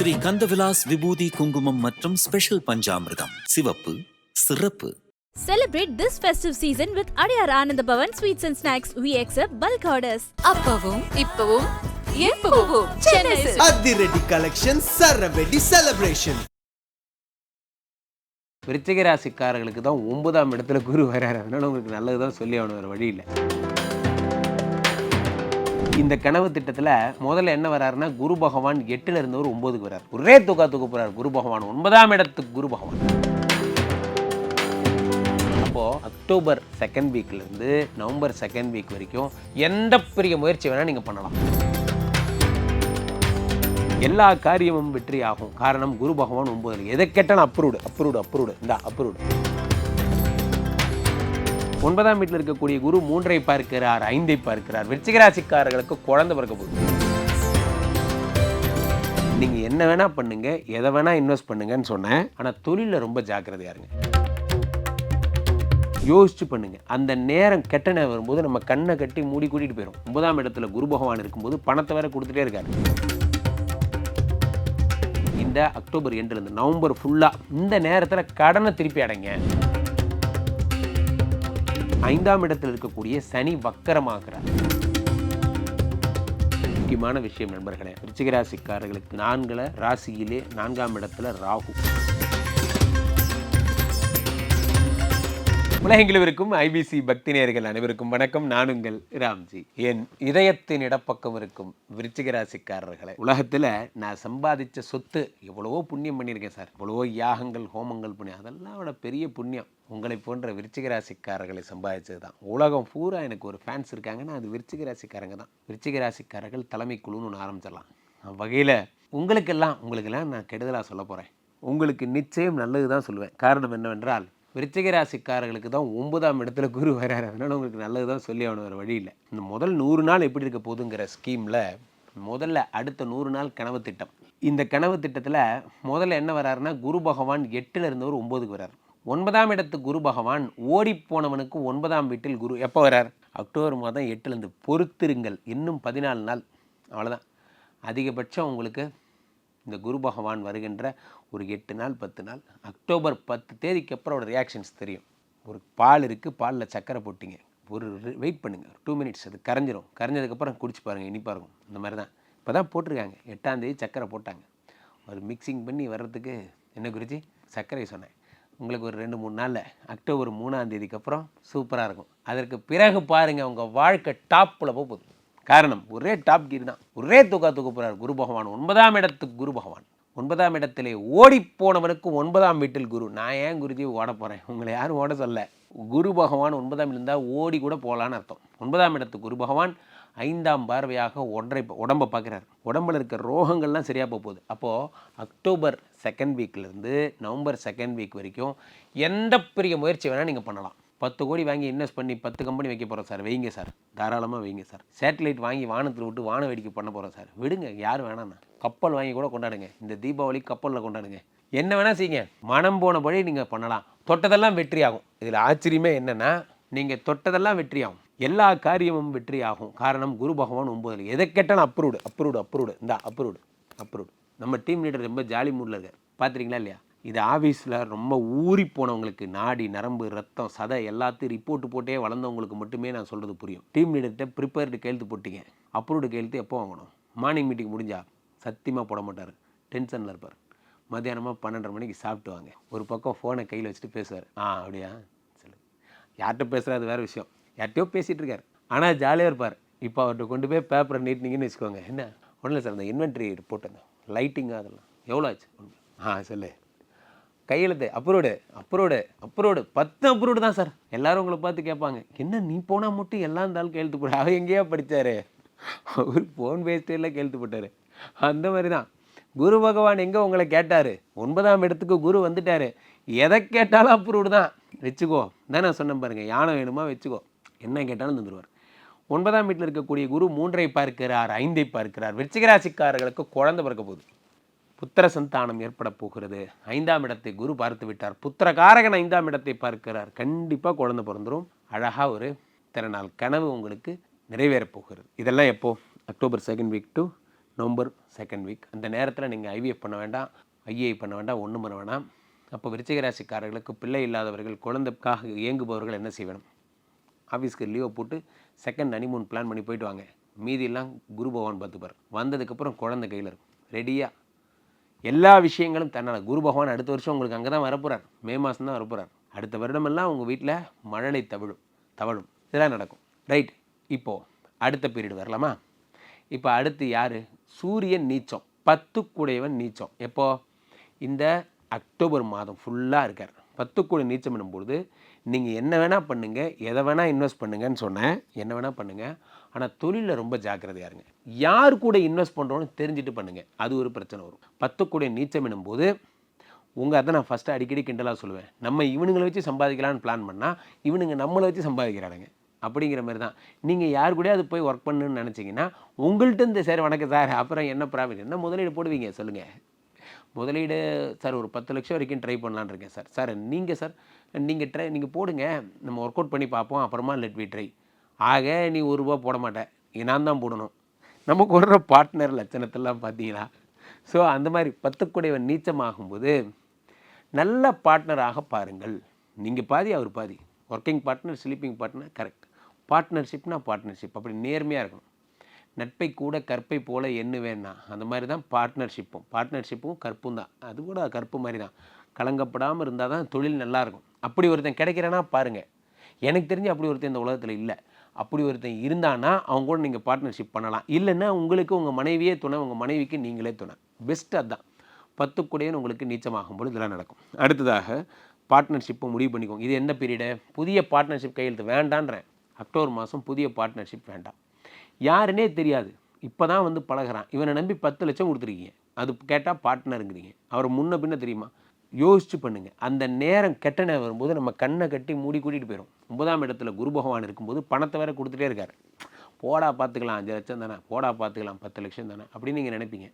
ஸ்ரீ கந்தவிலாஸ் விபூதி குங்குமம் மற்றும் ஸ்பெஷல் பஞ்சாமிர்தம் சிவப்பு சிறப்பு Celebrate this festive season with Adyar Anand Bhavan Sweets and Snacks. We accept bulk orders. அப்பவும் இப்பவும் எப்பவும் சென்னை சில்க்ஸ். அதிரடி கலெக்ஷன் சரவெடி செலிப்ரேஷன் விருச்சிக ராசிக்காரர்களுக்கு தான் ஒன்பதாம் இடத்துல குரு வராரு அதனால உங்களுக்கு நல்லது தான் சொல்லி ஆகணும் வேறு வழி இல்லை இந்த கனவு திட்டத்தில் முதல்ல என்ன வராருன்னா குரு பகவான் எட்டுல இருந்தவர் ஒன்பதுக்கு வரார். ஒரே தூக்கா தூக்க போறார் குரு பகவான். ஒன்பதாம் இடத்துக்கு குரு பகவான். அப்போ அக்டோபர் செகண்ட் வீக்ல இருந்து நவம்பர் செகண்ட் வீக் வரைக்கும் எந்த பெரிய முயற்சி வேணால் நீங்க பண்ணலாம். எல்லா காரியமும் வெற்றி ஆகும் காரணம் குரு பகவான் ஒன்பதுல. எதை கேட்டாலும் அப்ரூவ்டு அப்ரூவ்டு அப்ரூவ்டு. இந்த அப்ரூவ்டு. ஒன்பதாம் வீட்டில் இருக்கக்கூடிய குரு மூன்றை பார்க்கிறார் ஐந்தை பார்க்கிறார். விருச்சிகராசிக்காரர்களுக்கு குழந்தை பிறக்க போகுது. நீங்கள் என்ன வேணால் பண்ணுங்க எதை வேணால் இன்வெஸ்ட் பண்ணுங்கன்னு சொன்னேன். ஆனால் தொழிலில் ரொம்ப ஜாக்கிரதையா இருங்க. யோசிச்சு பண்ணுங்க. அந்த நேரம் கெட்ட நேரம் வரும்போது நம்ம கண்ணை கட்டி மூடி கூட்டிட்டு போயிடும் ஒன்பதாம் இடத்துல குரு பகவான் இருக்கும்போது பணத்தை வேற கொடுத்துட்டே இருக்காரு. இந்த அக்டோபர் எண்டுலேருந்து நவம்பர் ஃபுல்லாக இந்த நேரத்தில் கடனை திருப்பி அடைங்க. ஐந்தாம் இடத்தில் இருக்கக்கூடிய சனி வக்கரமாகிறார். முக்கியமான விஷயம் நண்பர்களே ரிச்சிகராசிக்காரர்களுக்கு நான்கில் ராசியிலே நான்காம் இடத்துல ராகு. உலகெங்கிலும் இருக்கும் ஐபிசி பக்தி நேர்கள் அனைவருக்கும் வணக்கம். நான் உங்கள் ராம்ஜி. என் இதயத்தின் இடப்பக்கம் இருக்கும் விருச்சிகராசிக்காரர்களை உலகத்தில் நான் சம்பாதிச்ச சொத்து எவ்வளவோ புண்ணியம் பண்ணியிருக்கேன் சார். எவ்வளவோ யாகங்கள் ஹோமங்கள் புண்ணியம் அதெல்லாம் விட பெரிய புண்ணியம். உங்களை போன்ற விருச்சிக ராசிக்காரர்களை சம்பாதிச்சது தான். உலகம் பூரா எனக்கு ஒரு ஃபேன்ஸ் இருக்காங்கன்னா அது விருச்சிக ராசிக்காரங்க தான். விருச்சிக ராசிக்காரர்கள் தலைமை குழுன்னு ஒன்று ஆரம்பிச்சிடலாம். வகையில் உங்களுக்கெல்லாம் உங்களுக்கெல்லாம் நான் கெடுதலாக சொல்ல போகிறேன் உங்களுக்கு நிச்சயம் நல்லது தான் சொல்லுவேன். காரணம் என்னவென்றால் விருச்சிக ராசிக்காரர்களுக்கு தான் ஒன்பதாம் இடத்துல குரு வராரு. அதனால் உங்களுக்கு நல்லது தான் சொல்லி ஆகணும் ஒரு வழி இல்லை. இந்த முதல் நூறு நாள் எப்படி இருக்க போதுங்கிற ஸ்கீமில் முதல்ல அடுத்த நூறு நாள் கனவு திட்டம். இந்த கனவு திட்டத்தில் முதல்ல என்ன வராருன்னா குரு பகவான் எட்டில் இருந்தவர் ஒம்போதுக்கு வரார். ஒன்பதாம் இடத்து குரு பகவான் ஓடிப்போனவனுக்கு ஒன்பதாம் வீட்டில் குரு எப்போ வரார்? அக்டோபர் மாதம் எட்டுலேருந்து பொறுத்திருங்கள். இன்னும் பதினாலு நாள். அவ்வளோதான் அதிகபட்சம் உங்களுக்கு இந்த குரு பகவான் வருகின்ற ஒரு எட்டு நாள் பத்து நாள் அக்டோபர் பத்து தேதிக்கு அப்புறம் அவரோட ரியாக்ஷன்ஸ் தெரியும். ஒரு பால் இருக்குது பாலில் சக்கரை போட்டிங்க. ஒரு வெயிட் பண்ணுங்கள் டூ மினிட்ஸ் அது கரைஞ்சிரும். கரைஞ்சதுக்கப்புறம் குடிச்சு பாருங்கள் இனிப்பாக இருக்கும் இந்த மாதிரி தான் இப்போ தான் போட்டிருக்காங்க. எட்டாம் தேதி சக்கரை போட்டாங்க. ஒரு மிக்சிங் பண்ணி வர்றதுக்கு என்ன குறித்து சர்க்கரை சொன்னேன். உங்களுக்கு ஒரு ரெண்டு மூணு நாளில் அக்டோபர் மூணாந்தேதிக்கு அப்புறம் சூப்பராக இருக்கும். அதற்கு பிறகு பாருங்கள் உங்கள் வாழ்க்கை டாப்பில் போக போகுது. காரணம் ஒரே டாப் கீர் தான். ஒரே தூக்கா தூக்க போகிறார் குரு பகவான். ஒன்பதாம் இடத்துக்கு குரு பகவான். ஒன்பதாம் இடத்திலே ஓடிப்போனவனுக்கு ஒன்பதாம் வீட்டில் குரு. நான் ஏன் குருஜி ஓட போகிறேன் உங்களை யாரும் ஓட சொல்ல. குரு பகவான் ஒன்பதாம் இருந்தால் ஓடி கூட போகலான்னு அர்த்தம். ஒன்பதாம் இடத்து குரு பகவான் ஐந்தாம் பார்வையாக ஒன்றை உடம்பை பார்க்குறாரு. உடம்புல இருக்க ரோகங்கள்லாம் சரியாக போக போகுது. அப்போது அக்டோபர் செகண்ட் வீக்லேருந்து நவம்பர் செகண்ட் வீக் வரைக்கும் எந்த பெரிய முயற்சி வேணால் நீங்கள் பண்ணலாம். பத்து கோடி வாங்கி இன்வெஸ்ட் பண்ணி பத்து கம்பெனி வைக்க போகிறோம் சார். வைங்க சார். தாராளமாக வைங்க சார். சேட்டலைட் வாங்கி வானத்தில் விட்டு வான வேடிக்கை பண்ண போகிறோம் சார். விடுங்க யார் வேணாண்ணா கப்பல் வாங்கி கூட கொண்டாடுங்க. இந்த தீபாவளி கப்பலில் கொண்டாடுங்க. என்ன வேணால் செய்யுங்க. மனம் போனபடி நீங்கள் பண்ணலாம். தொட்டதெல்லாம் வெற்றி ஆகும் இதில் ஆச்சரியமே என்னென்னா நீங்கள் தொட்டதெல்லாம் வெற்றியாகும். எல்லா காரியமும் வெற்றி ஆகும் காரணம் குரு பகவான் ஒம்பதில் எதை கேட்டாலும் அப்ரூவ்டு அப்ரூவ்டு அப்ரூவ்டு. இந்த அப்ரூவ்டு அப்ரூவ்டு. நம்ம டீம் லீடர் ரொம்ப ஜாலி மூடில் இருக்கார். பார்த்துருக்கீங்களா இல்லையா? இது ஆஃபீஸில் ரொம்ப ஊறி போனவங்களுக்கு நாடி நரம்பு ரத்தம் சதை எல்லாத்தையும் ரிப்போர்ட் போட்டே வளர்ந்தவங்களுக்கு மட்டுமே நான் சொல்கிறது புரியும். டீம் லீடர்கிட்ட ப்ரிப்பேர்டு கையெழுத்து போட்டீங்க. அப்ரூவ்டு கையெழுத்து எப்போ வாங்கணும்? மார்னிங் மீட்டிங் முடிஞ்சா சத்தியமாக போட மாட்டார். டென்ஷனில் இருப்பார். மத்தியானமாக பன்னெண்டரை மணிக்கு சாப்பிட்டு வாங்க. ஒரு பக்கம் ஃபோனை கையில் வச்சுட்டு பேசுவார். ஆ அப்படியா? சொல்லு யார்கிட்ட பேசுகிறது அது வேறு விஷயம். யார்கிட்டயோ பேசிகிட்டு இருக்கார் ஆனால் ஜாலியாக இருப்பார். இப்போ அவர்கிட்ட கொண்டு போய் பேப்பரை நீட்டினீங்கன்னு வச்சுக்கோங்க. என்ன? ஒன்றும் இல்லை சார் அந்த இன்வென்ட்ரி ரிப்போர்ட் அந்த லைட்டிங் அதெல்லாம். எவ்வளோ ஆச்சு? ஆ சொல்லு. கையெழுத்து அப்ரூவ்டு அப்ரூவ்டு அப்ரூவ்டு பத்து அப்ரூவ்டு தான் சார். எல்லாரும் உங்களை பார்த்து கேட்பாங்க. என்ன நீ போனால் மட்டும் எல்லா இருந்தாலும் கையெழுத்து போட. அவர் எங்கேயா படித்தார் அவர் ஃபோன் பேஸ்டில் கையெழுத்து போட்டார். அந்த மாதிரி தான் குரு பகவான் எங்கே உங்களை கேட்டார்? ஒன்பதாம் இடத்துக்கு குரு வந்துட்டார். எதை கேட்டாலும் அப்ரூவ்டு தான். வச்சுக்கோ. தான் நான் சொன்னேன் பாருங்கள் யானை வேணுமா? வச்சுக்கோ. என்ன கேட்டாலும் தந்துடுவார் ஒன்பதாம் வீட்டில் இருக்கக்கூடிய குரு மூன்றை பார்க்கிறார் ஐந்தை பார்க்கிறார். விருச்சிகராசிக்காரர்களுக்கு குழந்தை பிறக்க போகுது. புத்திர சந்தானம் ஏற்பட போகிறது. ஐந்தாம் இடத்தை குரு பார்த்து விட்டார். புத்திரகாரகன் ஐந்தாம் இடத்தை பார்க்கிறார். கண்டிப்பாக குழந்தை பிறந்துடும் அழகாக ஒரு திறனால் கனவு உங்களுக்கு நிறைவேறப் போகிறது. இதெல்லாம் எப்போது October second week to November second week அந்த நேரத்தில் நீங்கள் ஐவிஎஃப் பண்ண வேண்டாம். ஐஏஐ பண்ண வேண்டாம். ஒன்றும் பண்ண வேண்டாம் அப்போ விருச்சிகராசிக்காரர்களுக்கு பிள்ளை இல்லாதவர்கள் குழந்தைக்காக இயங்குபவர்கள் என்ன செய்யணும்? ஆஃபீஸ்க்கு லீவை போட்டு செகண்ட் ஹனிமூன் பிளான் பண்ணி போயிட்டு வாங்க. மீதியெல்லாம் குரு பகவான் பார்த்துப்பார். வந்ததுக்கப்புறம் குழந்தை கையில் இருக்கும். ரெடியாக எல்லா விஷயங்களும் தன்னால். குரு பகவான் அடுத்த வருஷம் உங்களுக்கு அங்கே தான் வரப்போகிறார் மே மாதம் தான் வரப்போகிறார் அடுத்த வருடமெல்லாம் உங்கள் வீட்டில் மழலை தவிழும் தவழும். இதெல்லாம் நடக்கும். ரைட் இப்போது அடுத்த பீரியட் வரலாமா? இப்போ அடுத்து யார்? சூரியன் நீச்சம். பத்து கூடையவன் நீச்சம். எப்போது இந்த அக்டோபர் மாதம் ஃபுல்லாக இருக்கார். பத்து கூடை நீச்சம் பண்ணும்பொழுது நீங்கள் என்ன வேணால் பண்ணுங்கள் எதை வேணால் இன்வெஸ்ட் பண்ணுங்கன்னு சொன்னேன். என்ன வேணால் பண்ணுங்கள் ஆனால் தொழிலில் ரொம்ப ஜாக்கிரதையாக இருங்க. யார் கூட இன்வெஸ்ட் பண்ணுறோன்னு தெரிஞ்சுட்டு பண்ணுங்கள் அது ஒரு பிரச்சனை வரும். பத்து கூட நீச்சம் எனும்போது உங்கள் அதை நான் ஃபஸ்ட்டு அடிக்கடி கிண்டலாக சொல்லுவேன். நம்ம இவனுங்களை வச்சு சம்பாதிக்கலான்னு பிளான் பண்ணால் இவனுங்க நம்மளை வச்சு சம்பாதிக்கிறானுங்க. அப்படிங்கிற மாதிரி தான். நீங்கள் யார் கூட அது போய் ஒர்க் பண்ணுன்னு நினச்சிங்கன்னா உங்கள்கிட்ட இந்த சார் வணக்கம் சார் அப்புறம் என்ன ப்ராஃபிட் என்ன முதலீடு போடுவீங்க? சொல்லுங்கள் முதலீடு சார் ஒரு பத்து லட்சம் வரைக்கும் ட்ரை பண்ணலான்னு இருக்கேன் சார். சார் நீங்கள் சார் நீங்கள் ட்ரை நீங்கள் போடுங்க. நம்ம ஒர்க் அவுட் பண்ணி பார்ப்போம். அப்புறமா லெட் வி ட்ரை ஆக நீ ஒரு ரூபா போட மாட்டேன் நான் தான் போடணும். நமக்கு வர்ற பார்ட்னர் லட்சணத்தெல்லாம் பார்த்தீங்கன்னா ஸோ அந்த மாதிரி பத்துக்குடையவன் நீச்சமாகும்போது நல்ல பார்ட்னராக பாருங்கள். நீங்கள் பாதி அவர் பாதி. Working partner sleeping partner correct பார்ட்னர்ஷிப்னா partnership அப்படி நேர்மையாக இருக்கணும். நட்பை கூட கற்பை போல எண்ணுவேன்னா அந்த மாதிரி தான் பார்ட்னர்ஷிப்பும் பார்ட்னர்ஷிப்பும் கற்பும் தான். அது கூட கற்பு மாதிரி தான். கலங்கப்படாமல் இருந்தால் தான் தொழில் நல்லாயிருக்கும் அப்படி ஒருத்தன் கிடைக்கிறேன்னா பாருங்கள் எனக்கு தெரிஞ்சு அப்படி ஒருத்தன் இந்த உலகத்தில் இல்லை. அப்படி ஒருத்தன் இருந்தானா அவங்க கூட நீங்கள் பார்ட்னர்ஷிப் பண்ணலாம். இல்லைன்னா உங்களுக்கு உங்கள் மனைவியே துணை உங்கள் மனைவிக்கு நீங்களே துணை. பெஸ்ட் அதுதான். பத்து கூடையன் உங்களுக்கு நீச்சமாகும் பொழுது இதெல்லாம் நடக்கும். அடுத்ததாக பார்ட்னர்ஷிப்பை முடிவு பண்ணிக்கோங்க. இது என்ன பீரியடு புதிய பார்ட்னர்ஷிப் கையெழுத்து வேண்டான்றேன். அக்டோபர் மாதம் புதிய பார்ட்னர்ஷிப் வேண்டாம். யாருன்னே தெரியாது. இப்போ தான் வந்து பழகிறான். இவனை நம்பி பத்து லட்சம் கொடுத்துருக்கீங்க. அது கேட்டால் பார்ட்னருங்கிறீங்க அவர் முன்ன பின்ன தெரியுமா? யோசிச்சு பண்ணுங்க. அந்த நேரம் கெட்ட நேரம் வரும்போது நம்ம கண்ணை கட்டி மூடி கூட்டிகிட்டு போயிடும் ஒன்பதாம் இடத்துல குரு பகவான் இருக்கும்போது பணத்தை வேற கொடுத்துட்டே இருக்கார். போடா பார்த்துக்கலாம் அஞ்சு லட்சம் தானே. போடா பார்த்துக்கலாம் பத்து லட்சம் தானே. அப்படின்னு நீங்கள் நினைப்பீங்க.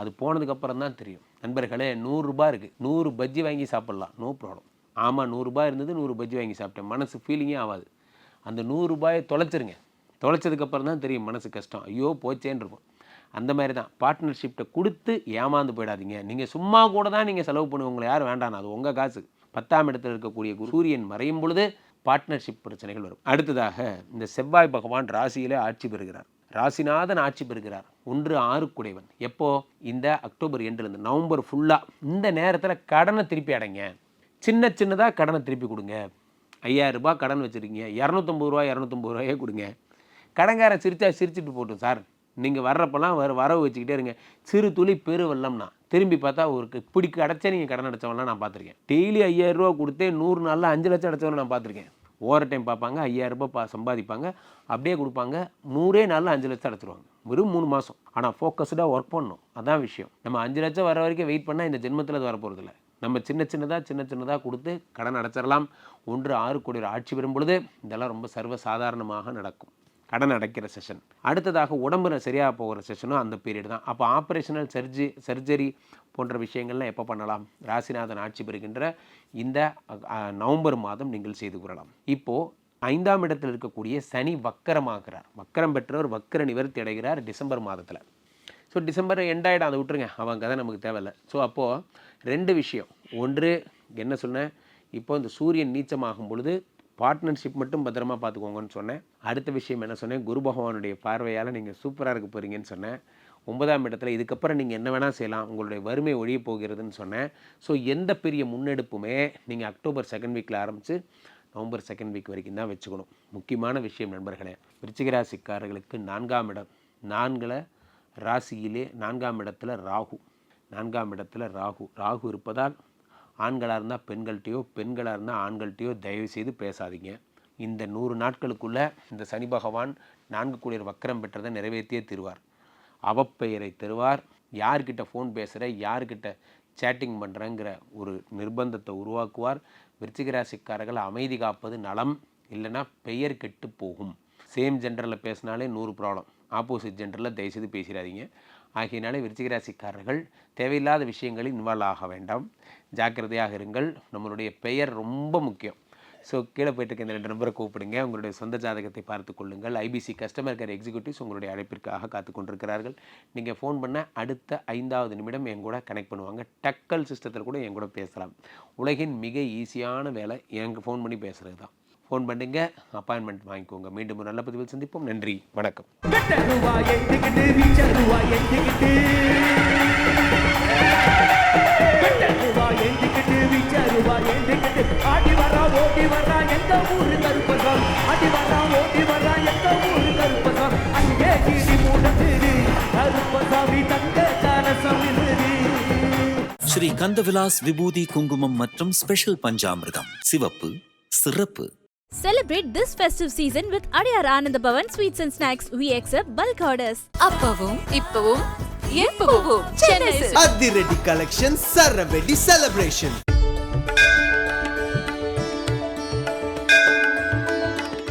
அது போனதுக்கப்புறம் தான் தெரியும். நண்பர்களே நூறுரூபா இருக்குது நூறு பஜ்ஜி வாங்கி சாப்பிட்லாம். No problem. ஆமாம் நூறுரூபா இருந்தது நூறு பஜ்ஜி வாங்கி சாப்பிட்டேன். மனசு ஃபீலிங்கே ஆகாது. அந்த நூறுரூபாயை தொலைச்சிருங்க. தொலைச்சதுக்கப்புறம் தான் தெரியும் மனசு கஷ்டம். ஐயோ போச்சேன்னு இருக்கும். அந்த மாதிரி தான். பார்ட்னர்ஷிப்ட்டை கொடுத்து ஏமாந்து போயிடாதீங்க. நீங்கள் சும்மா கூட தான் நீங்கள் செலவு பண்ணுங்க உங்களை யாரும் வேண்டாம். அது உங்கள் காசு. பத்தாம் இடத்தில் இருக்கக்கூடிய சூரியன் மறையும் பொழுது பார்ட்னர்ஷிப் பிரச்சனைகள் வரும். அடுத்ததாக இந்த செவ்வாய் பகவான் ராசியிலே ஆட்சி பெறுகிறார். ராசிநாதன் ஆட்சி பெறுகிறார். ஒன்று ஆறுக்குடைவன் எப்போ? இந்த அக்டோபர் எண்டுலேருந்து நவம்பர் ஃபுல்லாக இந்த நேரத்தில் கடனை திருப்பி அடைங்க. சின்ன சின்னதாக கடனை திருப்பி கொடுங்க. ஐயாயிரரூபா கடன் வச்சுருக்கீங்க. இரநூத்தம்பது ரூபா இரநூத்தம்பது ரூபாயே கொடுங்க. கடங்காரன் சிரித்தா சிரிச்சிட்டு போட்டோம் சார். நீங்கள் வர்றப்பெல்லாம் வர வரவு வச்சுக்கிட்டே இருங்க. சிறு துளி பெருவெல்லம்னா திரும்பி பார்த்தா ஒரு இப்படி அடைச்சா நீங்கள் கடன் அடைச்சவங்களாம் நான் பார்த்துருக்கேன். டெய்லி ஐயாயிரரூவா கொடுத்தே நூறு நாளில் அஞ்சு லட்சம் அடைச்சவங்க நான் பார்த்துருக்கேன். ஓவர் டைம் பார்ப்பாங்க ஐயாயிரரூபா பா சம்பாதிப்பாங்க அப்படியே கொடுப்பாங்க நூறே நாளில் அஞ்சு லட்சம் அடைச்சிருவாங்க. வெறும் மூணு மாதம் ஆனால் ஃபோக்கஸ்டாக ஒர்க் பண்ணணும். அதான் விஷயம். நம்ம அஞ்சு லட்சம் வர வரைக்கும் வெயிட் பண்ணால் இந்த ஜென்மத்தில் அது வரப்போகிறதில்ல நம்ம சின்ன சின்னதாக சின்ன சின்னதாக கொடுத்து கடன் அடைச்சிடலாம் ஒன்று ஆறு கோடி ஆட்சி பெறும் பொழுது இதெல்லாம் ரொம்ப சர்வ சாதாரணமாக நடக்கும். கடன் அடைக்கிற செஷன் அடுத்ததாக உடம்புல சரியாக போகிற செஷனும் அந்த பீரியட் தான். அப்போ ஆப்ரேஷனல் சர்ஜி சர்ஜரி போன்ற விஷயங்கள்லாம் எப்போ பண்ணலாம்? ராசிநாதன் ஆட்சி பெறுகின்ற இந்த நவம்பர் மாதம் நீங்கள் செய்து கொள்ளலாம். இப்போது ஐந்தாம் இடத்தில் இருக்கக்கூடிய சனி வக்கரமாகிறார். வக்கரம் பெற்றவர் வக்கர நிவர்த்தி அடைகிறார் டிசம்பர் மாதத்தில். ஸோ டிசம்பர் எண்டாயிடும் அதை விட்டுருங்க. அவன் கதை நமக்கு தேவையில்லை. ஸோ அப்போது ரெண்டு விஷயம். ஒன்று என்ன சொன்னேன்? இப்போ இந்த சூரியன் நீச்சமாகும் பொழுது பார்ட்னர்ஷிப் மட்டும் பத்திரமா பார்த்துக்கோங்கன்னு சொன்னேன். அடுத்த விஷயம் என்ன சொன்னேன்? குரு பகவானுடைய பார்வையால் நீங்கள் சூப்பராக இருக்க போகிறீங்கன்னு சொன்னேன். ஒன்பதாம் இடத்துல இதுக்கப்புறம் நீங்கள் என்ன வேணால் செய்யலாம். உங்களுடைய வறுமை ஒழிய போகிறதுன்னு சொன்னேன். ஸோ எந்த பெரிய முன்னெடுப்புமே நீங்கள் அக்டோபர் செகண்ட் வீக்கில் ஆரம்பித்து நவம்பர் செகண்ட் வீக் வரைக்கும் தான் வச்சுக்கணும். முக்கியமான விஷயம் நண்பர்களே விருச்சிகராசிக்காரர்களுக்கு நான்காம் இடம் நான்கில் ராசியிலே நான்காம் இடத்துல ராகு. நான்காம் இடத்துல ராகு. ராகு இருப்பதால் ஆண்களாக இருந்தால் பெண்கள்கிட்டையோ பெண்களாக இருந்தால் ஆண்கள்கிட்டையோ தயவு செய்து பேசாதீங்க. இந்த நூறு நாட்களுக்குள்ளே இந்த சனி பகவான் நான்கு கூடியர் வக்கரம் பெற்றதை நிறைவேற்றியே தருவார். அவப்பெயரை தருவார். யார்கிட்ட ஃபோன் பேசுகிற யார்கிட்ட சேட்டிங் பண்ணுறேங்கிற ஒரு நிர்பந்தத்தை உருவாக்குவார். விருச்சிகராசிக்காரர்கள் அமைதி காப்பது நலம் இல்லைன்னா பெயர் கெட்டு போகும். சேம் ஜெண்டரில் பேசினாலே நூறு ப்ராப்ளம் ஆப்போசிட் ஜெண்டரில் தயவுசெய்து பேசிடாதீங்க. ஆகையினாலே விருச்சிகராசிக்காரர்கள் தேவையில்லாத விஷயங்களில் இன்வால்வ் ஆக வேண்டாம். ஜாக்கிரதையாக இருங்கள். நம்மளுடைய பெயர் ரொம்ப முக்கியம். ஸோ கீழே போயிட்டு இருக்க இந்த ரெண்டு நம்பரை கூப்பிடுங்க. உங்களுடைய சொந்த ஜாதகத்தை பார்த்து கொள்ளுங்கள். ஐபிசி கஸ்டமர் கேர் எக்ஸிக்யூட்டிவ்ஸ் உங்களுடைய அழைப்பிற்காக காத்து கொண்டிருக்கிறார்கள். நீங்கள் ஃபோன் பண்ண அடுத்த ஐந்தாவது நிமிடம் என் கூட கனெக்ட் பண்ணுவாங்க. டக்கல் சிஸ்டத்தில் கூட என் கூட பேசலாம். உலகின் மிக ஈஸியான வேலை எனக்கு ஃபோன் பண்ணி பேசுகிறது தான் ஃபோன் பண்ணுங்க அப்பாயின்மெண்ட் வாங்கிக்கோங்க. மீண்டும் ஒரு நல்ல பதிவில் சந்திப்போம். நன்றி வணக்கம். ஆடி வரா ஓடி வரா ஊரு ஆடி வரா ஓடி வரா ஊரு அங்கே கிடி கருப்பசாமி தங்க ஸ்ரீ கந்தவிலாஸ் விபூதி குங்குமம் மற்றும் ஸ்பெஷல் பஞ்சாமிர்தம். சிவப்பு சிறப்பு. Celebrate this festive season with Adyar Anand Bhavan Sweets and Snacks. We accept bulk orders. அப்பவும் இப்பவும் எப்பவும். அதிரடி கலெக்ஷன் சரவெடி செலிப்ரேஷன்